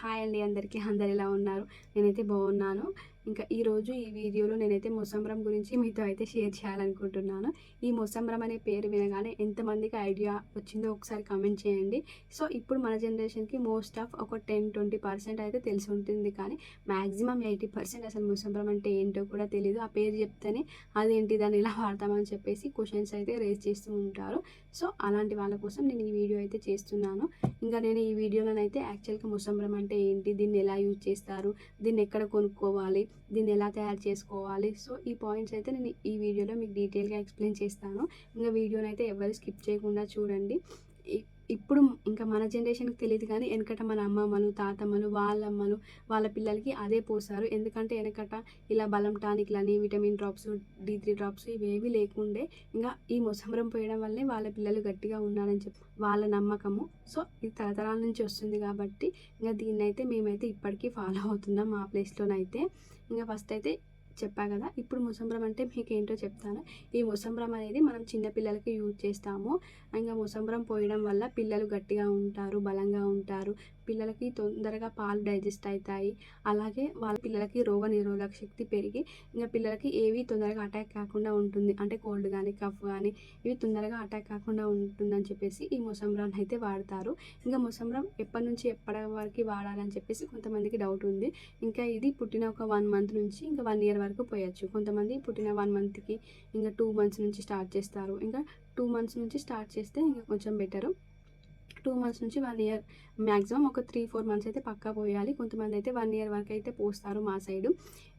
Hi అండి అందరికీ. అందరు ఎలా ఉన్నారు? నేనైతే బాగున్నాను. ఇంకా ఈరోజు ఈ వీడియోలో నేనైతే మొసంబరం గురించి మీతో అయితే షేర్ చేయాలనుకుంటున్నాను. ఈ మొసంబరం అనే పేరు వినగానే ఎంతమందికి ఐడియా వచ్చిందో ఒకసారి కామెంట్ చేయండి. సో ఇప్పుడు మన జనరేషన్కి మోస్ట్ ఆఫ్ ఒక టెన్ ట్వంటీ పర్సెంట్ అయితే తెలిసి ఉంటుంది కానీ మ్యాక్సిమం ఎయిటీ పర్సెంట్ అసలు మొసంబరం అంటే ఏంటో కూడా తెలియదు ఆ పేరు చెప్తేనే అదేంటి దాన్ని ఇలా వాడతామని చెప్పేసి క్వశ్చన్స్ అయితే రేస్ చేస్తూ ఉంటారు. సో అలాంటి వాళ్ళ కోసం నేను ఈ వీడియో అయితే చేస్తున్నాను. ఇంకా నేను ఈ వీడియోలోనైతే యాక్చువల్గా ముసంబరం అంటే ఏంటి దీన్ని ఎలా యూజ్ చేస్తారు దీన్ని ఎక్కడ కొనుక్కోవాలి దీన్ని ఎలా తయారు చేసుకోవాలి? సో ఈ పాయింట్స్ అయితే నేను ఈ వీడియోలో మీకు డీటెయిల్గా ఎక్స్ప్లెయిన్ చేస్తాను. ఇంకా వీడియోని అయితే ఎవరు స్కిప్ చేయకుండా చూడండి. ఇప్పుడు ఇంకా మన జనరేషన్కి తెలియదు కానీ వెనకట మన అమ్మమ్మలు తాతమ్మలు వాళ్ళమ్మలు వాళ్ళ పిల్లలకి అదే పోసారు. ఎందుకంటే వెనకట ఇలా బలం టానిక్లని vitamin drops D three drops ఇవేవి లేకుండే ఇంకా ఈ మొసంబరం పోయడం వల్లే వాళ్ళ పిల్లలు గట్టిగా ఉన్నారని చెప్పి వాళ్ళ నమ్మకము. సో ఇది తరతరాల నుంచి వస్తుంది కాబట్టి ఇంకా దీన్నైతే మేమైతే ఇప్పటికీ ఫాలో అవుతున్నాం మా ప్లేస్లోనైతే. ఇంకా ఫస్ట్ అయితే చెప్పా కదా. ఇప్పుడు ముసంబరం అంటే మీకు ఏంటో చెప్తాను. ఈ ముసంబరం అనేది మనం చిన్న పిల్లలకి యూజ్ చేస్తాము. ఇంకా ముసంబరం పోయడం వల్ల పిల్లలు గట్టిగా ఉంటారు బలంగా ఉంటారు. పిల్లలకి తొందరగా పాలు డైజెస్ట్ అవుతాయి అలాగే వాళ్ళ పిల్లలకి రోగ నిరోధక శక్తి పెరిగి ఇంకా పిల్లలకి ఏవి తొందరగా అటాక్ కాకుండా ఉంటుంది. అంటే కోల్డ్ కానీ కఫ్ కానీ ఇవి తొందరగా అటాక్ కాకుండా ఉంటుందని చెప్పేసి ఈ ముసంబరాన్ని అయితే వాడతారు. ఇంకా ముసంబరం ఎప్పటి నుంచి ఎప్పటి వరకు వాడాలని చెప్పేసి కొంతమందికి డౌట్ ఉంది. ఇంకా ఇది పుట్టిన ఒక వన్ మంత్ నుంచి ఇంకా వన్ ఇయర్ వరకు పోయచ్చు. కొంతమంది పుట్టిన వన్ మంత్కి ఇంకా టూ మంత్స్ నుంచి స్టార్ట్ చేస్తారు. ఇంకా టూ మంత్స్ నుంచి స్టార్ట్ చేస్తే ఇంకా కొంచెం బెటరు. టూ మంత్స్ నుంచి వన్ ఇయర్ మ్యాక్సిమం ఒక త్రీ ఫోర్ మంత్స్ అయితే పక్కా పోయాలి. కొంతమంది అయితే వన్ ఇయర్ వరకు అయితే పోస్తారు మా సైడ్.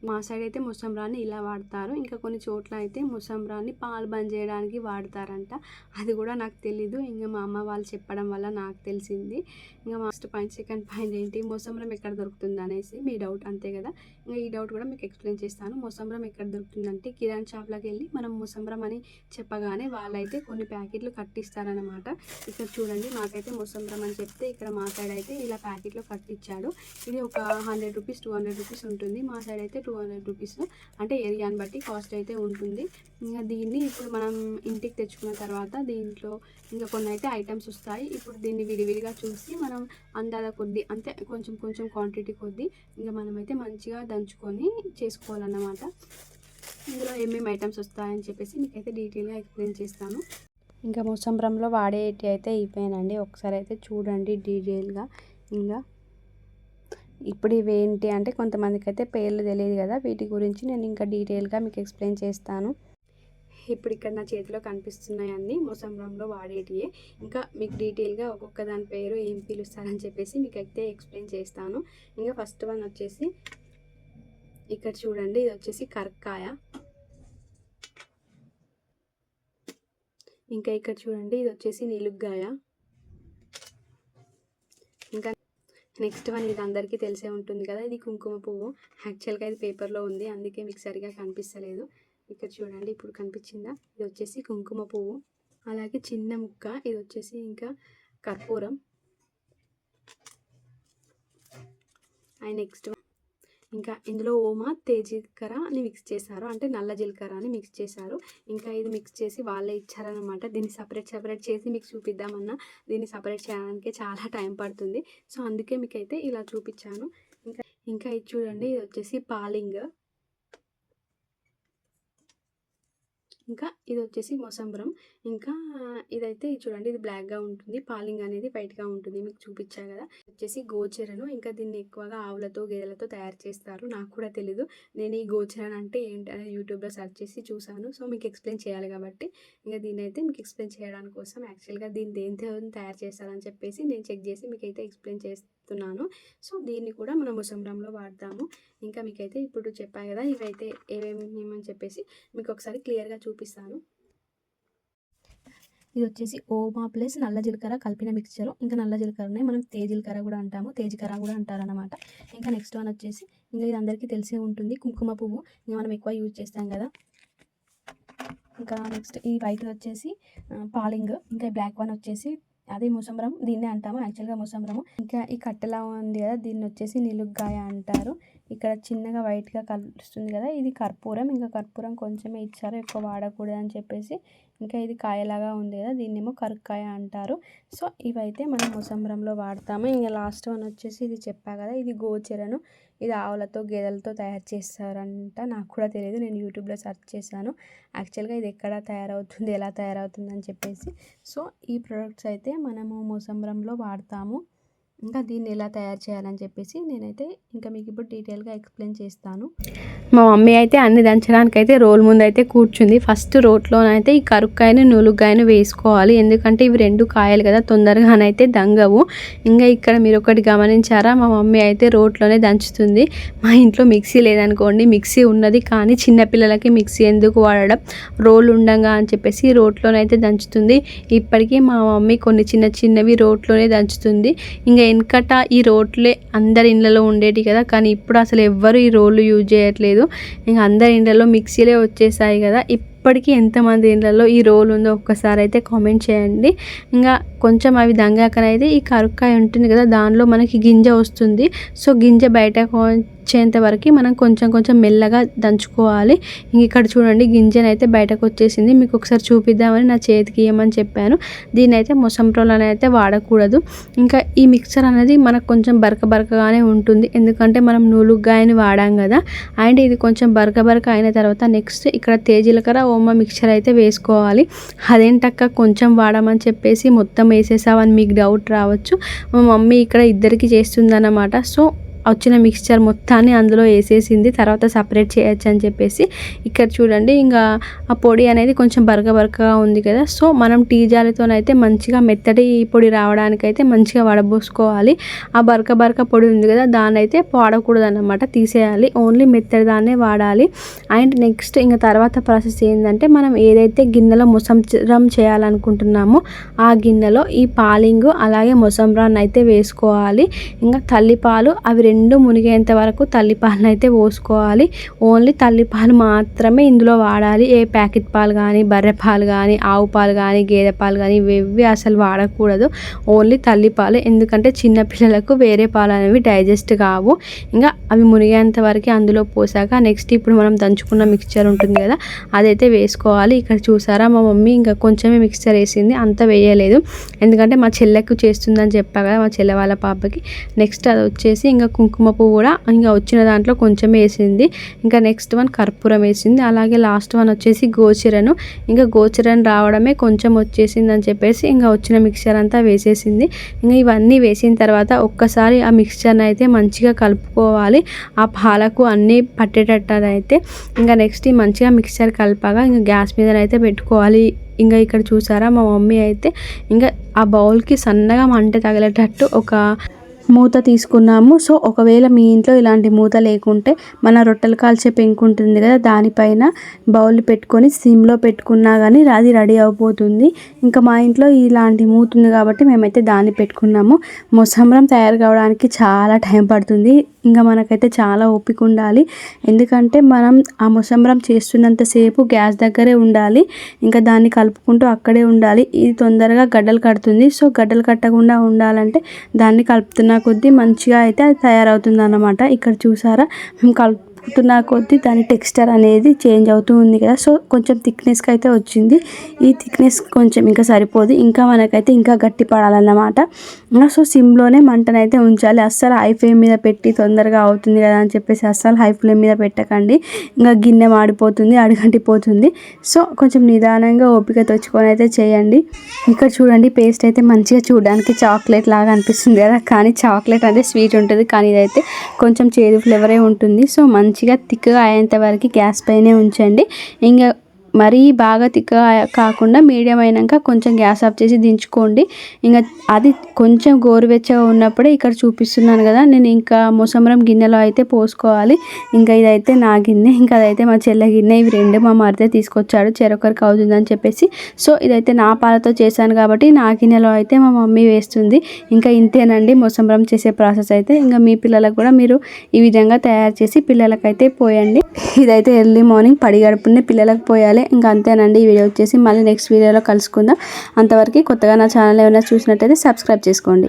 మా సైడ్ అయితే ముసంబ్రాన్ని ఇలా వాడతారు. ఇంకా కొన్ని చోట్ల అయితే ముసంబ్రాన్ని పాలు బంద్ చేయడానికి వాడతారంట. అది కూడా నాకు తెలీదు. ఇంకా మా అమ్మ వాళ్ళు చెప్పడం వల్ల నాకు తెలిసింది. ఇంకా ఫస్ట్ పాయింట్ సెకండ్ పాయింట్ ఏంటి? మొసంబరం ఎక్కడ దొరుకుతుంది అనేసి మీ డౌట్ అంతే కదా. ఇంకా ఈ డౌట్ కూడా మీకు ఎక్స్ప్లెయిన్ చేస్తాను. మొసంబరం ఎక్కడ దొరుకుతుందంటే కిరాణ్ షాప్లోకి వెళ్ళి మనం ముసంబ్రం అని చెప్పగానే వాళ్ళైతే కొన్ని ప్యాకెట్లు కట్టిస్తారనమాట ఇక్కడ చూడండి మాకైతే మొసంబరం అని చెప్తే ఇక్కడ మా సైడ్ అయితే ఇలా ప్యాకెట్లో కట్టించాడు ఇది ఒక hundred rupees two hundred rupees ఉంటుంది. మా సైడ్ అయితే టూ హండ్రెడ్ రూపీస్ అంటే ఏరియాని బట్టి కాస్ట్ అయితే ఉంటుంది. ఇంకా దీన్ని ఇప్పుడు మనం ఇంటికి తెచ్చుకున్న తర్వాత దీంట్లో ఇంకా కొన్ని అయితే ఐటమ్స్ వస్తాయి. ఇప్పుడు దీన్ని విడివిడిగా చూసి మనం అందాల కొద్దీ అంటే కొంచెం కొంచెం క్వాంటిటీ కొద్దీ ఇంకా మనమైతే మంచిగా దంచుకొని చేసుకోవాలన్నమాట. ఇందులో ఏమేమి ఐటమ్స్ వస్తాయని చెప్పేసి మీకైతే డీటెయిల్గా ఎక్స్ప్లెయిన్ చేస్తాను. ఇంకా మొసంబరంలో వాడేటి అయితే అయిపోయానండి. ఒకసారి అయితే చూడండి డీటెయిల్గా. ఇంకా ఇప్పుడు ఇవి ఏంటి అంటే కొంతమందికి అయితే పేర్లు తెలియదు కదా వీటి గురించి నేను ఇంకా డీటెయిల్గా మీకు ఎక్స్ప్లెయిన్ చేస్తాను. ఇప్పుడు ఇక్కడ నా చేతిలో కనిపిస్తున్నాయండి మొసంబరంలో వాడేటివి ఇంకా మీకు డీటెయిల్గా ఒక్కొక్క దాని పేరు ఏం పిలుస్తారని చెప్పేసి మీకు అయితే ఎక్స్ప్లెయిన్ చేస్తాను. ఇంకా ఫస్ట్ వన్ వచ్చేసి ఇక్కడ చూడండి ఇది వచ్చేసి కరక్కాయ ఇంకా ఇక్కడ చూడండి ఇది వచ్చేసి నిలుగ్గాయ. ఇంకా నెక్స్ట్ వన్ ఇది అందరికీ తెలిసే ఉంటుంది కదా ఇది కుంకుమ పువ్వు. యాక్చువల్గా ఇది పేపర్లో ఉంది అందుకే మీకు సరిగా కనిపిస్తలేదు. ఇక్కడ చూడండి ఇప్పుడు కనిపించిందా? ఇది వచ్చేసి కుంకుమ పువ్వు. అలాగే చిన్న ముక్క ఇది వచ్చేసి ఇంకా కర్పూరం. అండ్ నెక్స్ట్ ఇంకా ఇందులో ఓమా తేజీకర అని మిక్స్ చేశారు. అంటే నల్ల జీలకర్ర అని మిక్స్ చేశారు. ఇంకా ఇది మిక్స్ చేసి వాళ్ళే ఇచ్చారనమాట దీన్ని సపరేట్ సపరేట్ చేసి మీకు చూపిద్దామన్నా దీన్ని సపరేట్ చేయడానికి చాలా టైం పడుతుంది. సో అందుకే మీకైతే ఇలా చూపించాను. ఇంకా ఇంకా ఇది చూడండి ఇది వచ్చేసి పాలింగ్. ఇంకా ఇది వచ్చేసి మొసంబరం. ఇంకా ఇదైతే చూడండి ఇది బ్లాక్గా ఉంటుంది. పాలింగ్ అనేది వైట్గా ఉంటుంది. మీకు చూపించా కదా. వచ్చేసి గోచరను. ఇంకా దీన్ని ఎక్కువగా ఆవులతో గేదెలతో తయారు చేస్తారు. నాకు కూడా తెలీదు. నేను ఈ గోచరన్ అంటే ఏంటి అనేది యూట్యూబ్లో సెర్చ్ చేసి చూసాను. సో మీకు ఎక్స్ప్లెయిన్ చేయాలి కాబట్టి. ఇంకా దీన్ని అయితే మీకు ఎక్స్ప్లెయిన్ చేయడానికి కోసం యాక్చువల్గా దీన్ని దేనితో తయారు చేస్తారని చెప్పేసి నేను చెక్ చేసి మీకు అయితే ఎక్స్ప్లెయిన్ చేస్తున్నాను సో దీన్ని కూడా మనం ముసంబరంలో వాడతాము. ఇంకా మీకైతే ఇప్పుడు చెప్పాను కదా ఇవైతే ఏమేమి ఉన్నాయని చెప్పేసి మీకు ఒకసారి క్లియర్గా చూపిస్తాను. ఇది వచ్చేసి ఓమా ప్లస్ నల్ల జీలకర్ర కలిపిన మిక్చర్. ఇంకా నల్ల జీలకర్రనే మనం తేజీలకర్ర కూడా అంటాము. తేజీకర్ర కూడా అంటారనమాట ఇంకా నెక్స్ట్ వన్ వచ్చేసి ఇంకా ఇది అందరికీ తెలిసే ఉంటుంది. కుంకుమ పువ్వు ఇంకా మనం ఎక్కువ యూజ్ చేస్తాం కదా. ఇంకా నెక్స్ట్ ఈ వైట్ వచ్చేసి పాలింగ్. ఇంకా బ్లాక్ వన్ వచ్చేసి అది ముసంబరం దీన్నే అంటాము యాక్చువల్గా ముసంబరము. ఇంకా ఈ కట్టెలా ఉంది కదా దీన్ని వచ్చేసి నిలుగ్గాయ అంటారు. ఇక్కడ చిన్నగా వైట్గా కలుస్తుంది కదా ఇది కర్పూరం. ఇంకా కర్పూరం కొంచెమే ఇచ్చారు ఎక్కువ వాడకూడదు అని చెప్పేసి. ఇంకా ఇది కాయలాగా ఉంది కదా దీన్నేమో కరుక్కాయ అంటారు. సో ఇవైతే మనం ముసంబరంలో వాడతాము. ఇంకా లాస్ట్ వన్ వచ్చేసి ఇది చెప్పా కదా ఇది గోచెరను. ఇది ఆవులతో గేదెలతో తయారు చేస్తారంట. నాకు కూడా తెలియదు నేను యూట్యూబ్లో సెర్చ్ చేశాను. యాక్చువల్గా ఇది ఎక్కడ తయారవుతుంది ఎలా తయారవుతుంది అని చెప్పేసి. సో ఈ ప్రొడక్ట్స్ అయితే మనము ముసంబరంలో వాడతాము. ఇంకా దీన్ని ఎలా తయారు చేయాలని చెప్పేసి నేనైతే ఇంకా మీకు ఇప్పుడు డీటెయిల్గా ఎక్స్ప్లెయిన్ చేస్తాను. మా మమ్మీ అయితే అన్ని దంచడానికి అయితే రోల్ ముందు అయితే కూర్చుంది. ఫస్ట్ రోట్లోనైతే ఈ కరుక్కాయను నులుగ్గాయను వేసుకోవాలి. ఎందుకంటే ఇవి రెండు కాయలు కదా తొందరగానైతే దంగవు. ఇంకా ఇక్కడ మీరు ఒకటి గమనించారా? మా మమ్మీ అయితే రోట్లోనే దంచుతుంది. మా ఇంట్లో మిక్సీ లేదనుకోండి మిక్సీ ఉన్నది. కానీ చిన్నపిల్లలకి మిక్సీ ఎందుకు వాడడం? రోల్ ఉండంగా అని చెప్పేసి రోట్లోనైతే దంచుతుంది. ఇప్పటికీ మా మమ్మీ కొన్ని చిన్న చిన్నవి రోట్లోనే దంచుతుంది. ఇంకా వెనకట ఈ రోడ్లే అందరి ఇళ్ళలో ఉండేటి కదా. కానీ ఇప్పుడు అసలు ఎవ్వరు ఈ రోళ్ళు యూజ్ చేయట్లేదు. ఇంకా అందరి ఇళ్ళలో మిక్సీలే వచ్చేసాయి కదా. ఇప్పటికీ ఎంతమంది ఇళ్ళలో ఈ రోల్ ఉందో ఒక్కసారి అయితే కామెంట్ చేయండి. ఇంకా కొంచెం అవి దంగాకనైతే ఈ కరుక్కాయ ఉంటుంది కదా. దానిలో మనకి గింజ వస్తుంది. సో గింజ బయటకు వచ్చేంత వరకు మనం కొంచెం కొంచెం మెల్లగా దంచుకోవాలి. ఇక్కడ చూడండి గింజనైతే అయితే బయటకు వచ్చేసింది. మీకు ఒకసారి చూపిద్దామని నా చేతికి ఇవ్వమని చెప్పాను. దీని అయితే మొసంప్రోలను అయితే వాడకూడదు. ఇంకా ఈ మిక్సర్ అనేది మనకు కొంచెం బరక బరకగానే ఉంటుంది. ఎందుకంటే మనం నూలుగాయని వాడాం కదా. అండ్ ఇది కొంచెం బరక బరక అయిన తర్వాత నెక్స్ట్ ఇక్కడ తేజీలకర ఓమ మిక్చర్ అయితే వేసుకోవాలి. అదేంటక్క కొంచెం వాడమని చెప్పేసి మొత్తం వేసేసావని మీకు డౌట్ రావచ్చు. మా మమ్మీ ఇక్కడ ఇద్దరికి చేస్తుందన్నమాట. సో వచ్చిన మిక్స్చర్ మొత్తాన్ని అందులో వేసేసింది. తర్వాత సపరేట్ చేయొచ్చు అని చెప్పేసి ఇక్కడ చూడండి ఇంకా ఆ పొడి అనేది కొంచెం బరక బరకగా ఉంది కదా. సో మనం టీ జాలితోనైతే మంచిగా మెత్తటి పొడి రావడానికి అయితే మంచిగా వడబోసుకోవాలి. ఆ బరక బరక పొడి ఉంది కదా దాన్ని అయితే వాడకూడదు అన్నమాట తీసేయాలి. ఓన్లీ మెత్తడి దాన్నే వాడాలి. అండ్ నెక్స్ట్ ఇంకా తర్వాత ప్రాసెస్ ఏంటంటే మనం ఏదైతే గిన్నెలో మొసంరం చేయాలనుకుంటున్నామో ఆ గిన్నెలో ఈ పాలింగు అలాగే మొసంరాన్ని అయితే వేసుకోవాలి. ఇంకా తల్లిపాలు అవి రెండు మునిగేంత వరకు తల్లిపాలను అయితే పోసుకోవాలి. ఓన్లీ తల్లిపాలు మాత్రమే ఇందులో వాడాలి. ఏ ప్యాకెట్ పాలు కానీ బర్రె పాలు కానీ ఆవు పాలు కానీ గేదె పాలు కానీ ఇవి అసలు వాడకూడదు. ఓన్లీ తల్లిపాలు ఎందుకంటే చిన్నపిల్లలకు వేరే పాలు అనేవి డైజెస్ట్ కావు. ఇంకా అవి మునిగేంత వరకు అందులో పోసాక నెక్స్ట్ ఇప్పుడు మనం దంచుకున్న మిక్చర్ ఉంటుంది కదా అదైతే వేసుకోవాలి. ఇక్కడ చూసారా మా మమ్మీ ఇంకా కొంచెమే మిక్చర్ వేసింది. అంత వేయలేదు. ఎందుకంటే మా చెల్లెకు చేస్తుందని చెప్పా కదా మా చెల్లె వాళ్ళ పాపకి. నెక్స్ట్ అది వచ్చేసి ఇంకా కుంకుమ పువ్వు కూడా ఇంకా వచ్చిన దాంట్లో కొంచెం వేసింది. ఇంకా నెక్స్ట్ వన్ కర్పూరం వేసింది. అలాగే లాస్ట్ వన్ వచ్చేసి గోచిరను. ఇంకా గోచిరన్ రావడమే కొంచెం వచ్చేసింది అని చెప్పేసి ఇంకా వచ్చిన మిక్చర్ అంతా వేసేసింది. ఇంకా ఇవన్నీ వేసిన తర్వాత ఒక్కసారి ఆ మిక్చర్ని అయితే మంచిగా కలుపుకోవాలి. ఆ పాలకు అన్నీ పట్టేటట్టు అయితే ఇంకా నెక్స్ట్ మంచిగా మిక్చర్ కలపగా ఇంకా గ్యాస్ మీదనైతే పెట్టుకోవాలి. ఇంకా ఇక్కడ చూసారా మా మమ్మీ అయితే ఇంకా ఆ బౌల్కి సన్నగా మంట తగిలేటట్టు ఒక మూత తీసుకున్నాము. సో ఒకవేళ మీ ఇంట్లో ఇలాంటి మూత లేకుంటే మన రొట్టెలు కాల్చే పెంకు ఉంటుంది కదా దానిపైన బౌల్ పెట్టుకొని సిమ్లో పెట్టుకున్నా కానీ అది రెడీ అయిపోతుంది ఇంకా మా ఇంట్లో ఇలాంటి మూత ఉంది కాబట్టి మేమైతే దాన్ని పెట్టుకున్నాము. మొసంబరం తయారు కావడానికి చాలా టైం పడుతుంది. ఇంకా మనకైతే చాలా ఓపిక ఉండాలి. ఎందుకంటే మనం ఆ ముసంబరం చేస్తున్నంతసేపు గ్యాస్ దగ్గరే ఉండాలి. ఇంకా దాన్ని కలుపుకుంటూ అక్కడే ఉండాలి. ఇది తొందరగా గడ్డలు కడుతుంది. సో గడ్డలు కట్టకుండా ఉండాలంటే దాన్ని కలుపుతున్న కొద్దీ మంచిగా అయితే అది తయారవుతుంది అన్నమాట ఇక్కడ చూసారా? మేము కలుపు ఉడుకుతున్న కొద్దీ దాని టెక్స్చర్ అనేది చేంజ్ అవుతూ ఉంది కదా. సో కొంచెం థిక్నెస్కి అయితే వచ్చింది. ఈ థిక్నెస్ కొంచెం ఇంకా సరిపోదు. ఇంకా మనకైతే ఇంకా గట్టి పడాలన్నమాట. సో సిమ్లోనే మంటనైతే ఉంచాలి. అస్సలు హై ఫ్లేమ్ మీద పెట్టి తొందరగా అవుతుంది కదా అని చెప్పేసి అస్సలు హై ఫ్లేమ్ మీద పెట్టకండి. ఇంకా గిన్నె మాడిపోతుంది అడుగంటిపోతుంది. సో కొంచెం నిదానంగా ఓపిక తెచ్చుకొని అయితే చేయండి. ఇక్కడ చూడండి పేస్ట్ అయితే మంచిగా చూడడానికి చాక్లెట్ లాగా అనిపిస్తుంది కదా. కానీ చాక్లెట్ అంటే స్వీట్ ఉంటుంది. కానీ ఇదైతే కొంచెం చేదు ఫ్లేవరే ఉంటుంది. సో మంచి మంచిగా థిక్గా అయ్యేంత వరకు గ్యాస్ పైనే ఉంచండి. ఇంకా మరీ బాగా తిక్క కాకుండా మీడియం అయినాక కొంచెం గ్యాస్ ఆఫ్ చేసి దించుకోండి. ఇంకా అది కొంచెం గోరువెచ్చగా ఉన్నప్పుడే ఇక్కడ చూపిస్తున్నాను కదా నేను ఇంకా మొసమరం గిన్నెలో అయితే పోసుకోవాలి. ఇంకా ఇదైతే నా గిన్నె ఇంకా అదైతే మా చెల్లె గిన్నె. ఇవి రెండు మా మరిదే తీసుకొచ్చాడు చెరొకరికి అవుతుందని చెప్పేసి. సో ఇదైతే నా పాలతో చేశాను కాబట్టి నా గిన్నెలో అయితే మా మమ్మీ వేస్తుంది. ఇంకా ఇంతేనండి మొసమరం చేసే ప్రాసెస్ అయితే. ఇంకా మీ పిల్లలకు కూడా మీరు ఈ విధంగా తయారు చేసి పిల్లలకైతే పోయండి. ఇదైతే ఎర్లీ మార్నింగ్ పడిగడుపునే పిల్లలకు పోయాలి. ఇంకా అంతేనండి. ఈ వీడియో వచ్చేసి మళ్ళీ నెక్స్ట్ వీడియోలో కలుసుకుందాం. అంతవరకు కొత్తగా నా ఛానల్ ఏమైనా చూసినట్టయితే సబ్స్క్రైబ్ చేసుకోండి.